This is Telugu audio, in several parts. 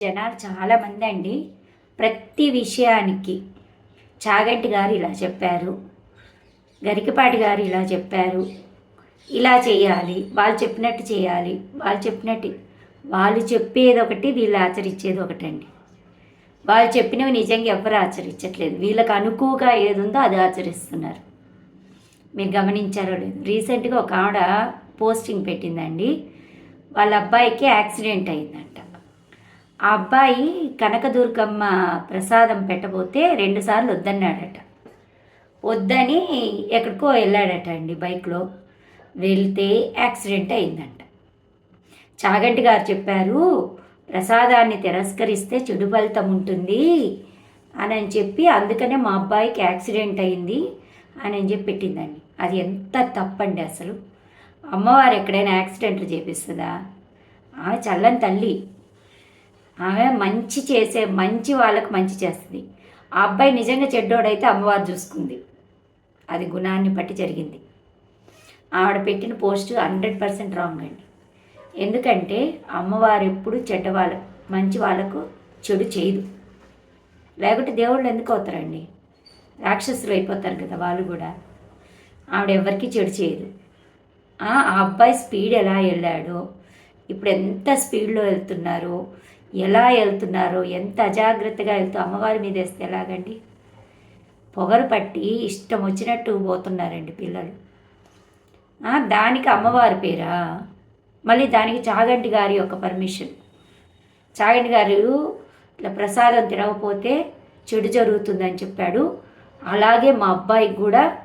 జనాలు చాలామంది అండి. ప్రతి విషయానికి చాగంటి గారు ఇలా చెప్పారు. గరికపాటి గారు ఇలా చెప్పారు. ఇలా చేయాలి వాళ్ళు చెప్పినట్టు చేయాలి వాళ్ళు చెప్పినట్టు వాళ్ళు చెప్పేది ఒకటి వీళ్ళు ఆచరించేది ఒకటండి వాళ్ళు చెప్పినవి నిజంగా ఎవరు ఆచరించట్లేదు. వీళ్ళకి అనుకువగా ఏది ఉందో అది ఆచరిస్తున్నారు. మీరు గమనించారో లేదు. రీసెంట్గా ఒక ఆవిడ పోస్టింగ్ పెట్టిందండి. వాళ్ళ అబ్బాయికి యాక్సిడెంట్ అయిందంట. ఆ అబ్బాయి కనకదుర్గమ్మ ప్రసాదం పెట్టబోతే రెండుసార్లు వద్దన్నాడట. వద్దని ఎక్కడికో వెళ్ళాడట అండి బైక్లో. వెళ్తే యాక్సిడెంట్ అయిందంట. చాగంటి గారు చెప్పారు ప్రసాదాన్ని తిరస్కరిస్తే చెడు ఫలితం ఉంటుంది అని అని చెప్పి అందుకనే మా అబ్బాయికి యాక్సిడెంట్ అయింది అని అని చెప్పి పెట్టిందండి. అది ఎంత తప్పండి అసలు. అమ్మవారు ఎక్కడైనా యాక్సిడెంట్లు చేపిస్తుందా? ఆమె చల్లని తల్లి. ఆమె మంచి చేసే మంచి వాళ్ళకు మంచి చేస్తుంది. ఆ అబ్బాయి నిజంగా చెడ్డోడైతే అమ్మవారు చూసుకుంది. అది గుణాన్ని బట్టి జరిగింది. ఆవిడ పెట్టిన పోస్ట్ హండ్రెడ్ పర్సెంట్ రాంగ్ అండి. ఎందుకంటే అమ్మవారు ఎప్పుడు చెడ్డ వాళ్ళకు మంచి వాళ్ళకు చెడు చేయదు. లేకుంటే దేవుళ్ళు ఎందుకు అవుతారండి? రాక్షసులు అయిపోతారు కదా వాళ్ళు కూడా. ఆవిడ ఎవరికి చెడు చేయదు. ఆ ఆ అబ్బాయి స్పీడ్ ఎలా వెళ్ళాడో ఇప్పుడు ఎంత స్పీడ్లో వెళ్తున్నారో ఎలా వెళ్తున్నారో? ఎంత అజాగ్రత్తగా వెళ్తూ అమ్మవారి మీద వేస్తే ఎలాగండి? పొగరు పట్టి ఇష్టం వచ్చినట్టు పోతున్నారండి పిల్లలు. దానికి అమ్మవారి పేరా? మళ్ళీ దానికి చాగంటి గారి యొక్క పర్మిషన్. చాగంటి గారు ఇట్లా ప్రసాదం తినకపోతే చెడు జరుగుతుందని చెప్పాడు. అలాగే మా అబ్బాయికి కూడా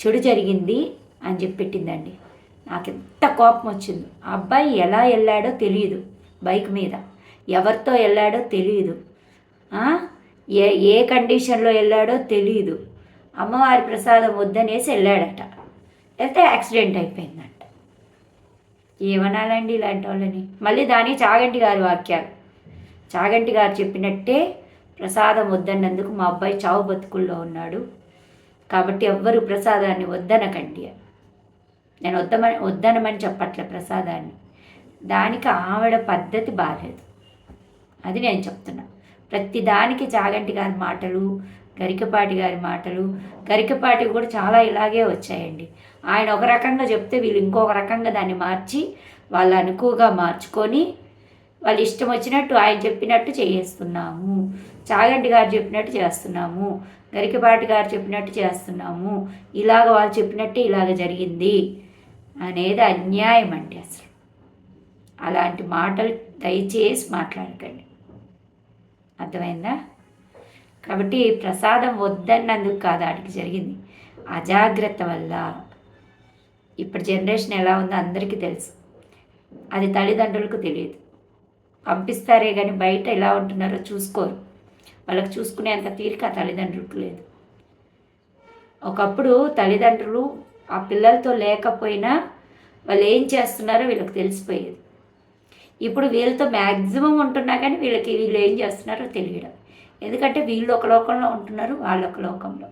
చెడు జరిగింది అని చెప్పి పెట్టిందండి నాకు ఎంత కోపం వచ్చింది. ఆ అబ్బాయి ఎలా వెళ్ళాడో తెలియదు బైక్ మీద. ఎవరితో వెళ్ళాడో తెలియదు ఏ ఏ కండిషన్లో వెళ్ళాడో తెలియదు అమ్మవారి ప్రసాదం వద్దనేసి వెళ్ళాడట. వెళ్తే యాక్సిడెంట్ అయిపోయిందంట. ఏమనాలండి ఇలాంటి వాళ్ళని? మళ్ళీ దాని చాగంటి గారి వాక్యాలు. చాగంటి గారు చెప్పినట్టే ప్రసాదం వద్దన్నందుకు మా అబ్బాయి చావు బతుకుల్లో ఉన్నాడు. కాబట్టి ఎవ్వరు ప్రసాదాన్ని వద్దనకండి. నేను వద్దమని వద్దనమని చెప్పట్లే ప్రసాదాన్ని. దానికి ఆవిడ పద్ధతి బాగాలేదు అది నేను చెప్తున్నా. ప్రతిదానికి జాగంటి చాగంటి గారి మాటలు గరికపాటి గారి మాటలు గరికపాటి కూడా చాలా ఇలాగే వచ్చాయండి. ఆయన ఒక రకంగా చెప్తే వీళ్ళు ఇంకొక రకంగా దాన్ని మార్చి వాళ్ళ అనుకువగా మార్చుకొని వాళ్ళు ఇష్టం వచ్చినట్టు ఆయన చెప్పినట్టు చేస్తున్నాము చాగంటి గారు చెప్పినట్టు చేస్తున్నాము. గరికపాటి గారు చెప్పినట్టు చేస్తున్నాము. ఇలాగ వాళ్ళు చెప్పినట్టే ఇలాగ జరిగింది అనేది అన్యాయం అండి అసలు. అలాంటి మాటలు దయచేసి మాట్లాడకండి. అర్థమైందా? కాబట్టి ప్రసాదం వద్దన్నందుకు కాదు వాటికి జరిగింది. అజాగ్రత్త వల్ల. ఇప్పుడు జనరేషన్ ఎలా ఉందో అందరికీ తెలుసు. అది తల్లిదండ్రులకు తెలియదు. పంపిస్తారే కానీ బయట ఎలా ఉంటున్నారో చూసుకోరు. వాళ్ళకి చూసుకునేంత తీరిక ఆ తల్లిదండ్రులకు లేదు. ఒకప్పుడు తల్లిదండ్రులు ఆ పిల్లలతో లేకపోయినా వాళ్ళు ఏం చేస్తున్నారో వీళ్ళకి తెలిసిపోయేది. ఇప్పుడు వీళ్ళతో మ్యాక్సిమం ఉంటున్నా కానీ వీళ్ళకి వీళ్ళు ఏం చేస్తున్నారో తెలియడం. ఎందుకంటే వీళ్ళు ఒక లోకంలో ఉంటున్నారు వాళ్ళ ఒక లోకంలో.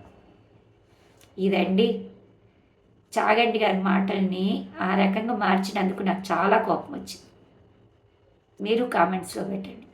ఇదండి. చాగంటి గారి మాటల్ని ఆ రకంగా మార్చినందుకు నాకు చాలా కోపం వచ్చింది. మీరు కామెంట్స్లో పెట్టండి.